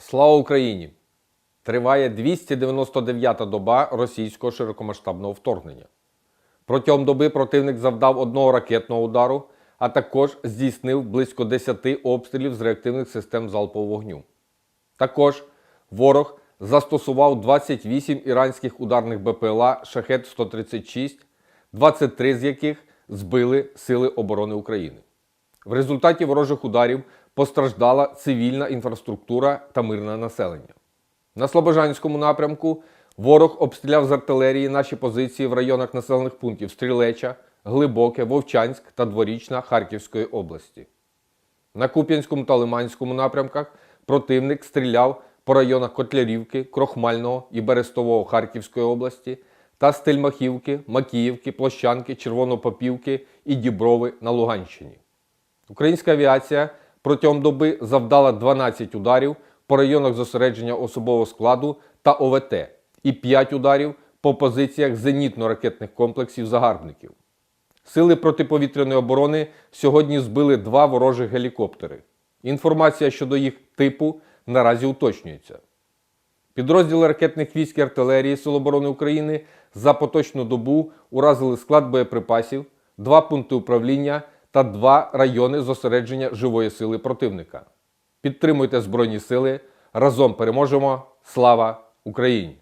Слава Україні! Триває 299-та доба російського широкомасштабного вторгнення. Протягом доби противник завдав одного ракетного удару, а також здійснив близько 10 обстрілів з реактивних систем залпового вогню. Також ворог застосував 28 іранських ударних БПЛА Шахет-136, 23 з яких збили Сили оборони України. В результаті ворожих ударів постраждала цивільна інфраструктура та мирне населення. На Слобожанському напрямку ворог обстріляв з артилерії наші позиції в районах населених пунктів Стрілеча, Глибоке, Вовчанськ та Дворічна Харківської області. На Куп'янському та Лиманському напрямках противник стріляв по районах Котлярівки, Крохмального і Берестового Харківської області та Стельмахівки, Макіївки, Площанки, Червонопопівки і Діброви на Луганщині. Українська авіація протягом доби завдала 12 ударів по районах зосередження особового складу та ОВТ і 5 ударів по позиціях зенітно-ракетних комплексів загарбників. Сили протиповітряної оборони сьогодні збили два ворожих гелікоптери. Інформація щодо їх типу наразі уточнюється. Підрозділи ракетних військ і артилерії Сил оборони України за поточну добу уразили склад боєприпасів, два пункти управління та два райони зосередження живої сили противника. Підтримуйте Збройні Сили. Разом переможемо! Слава Україні!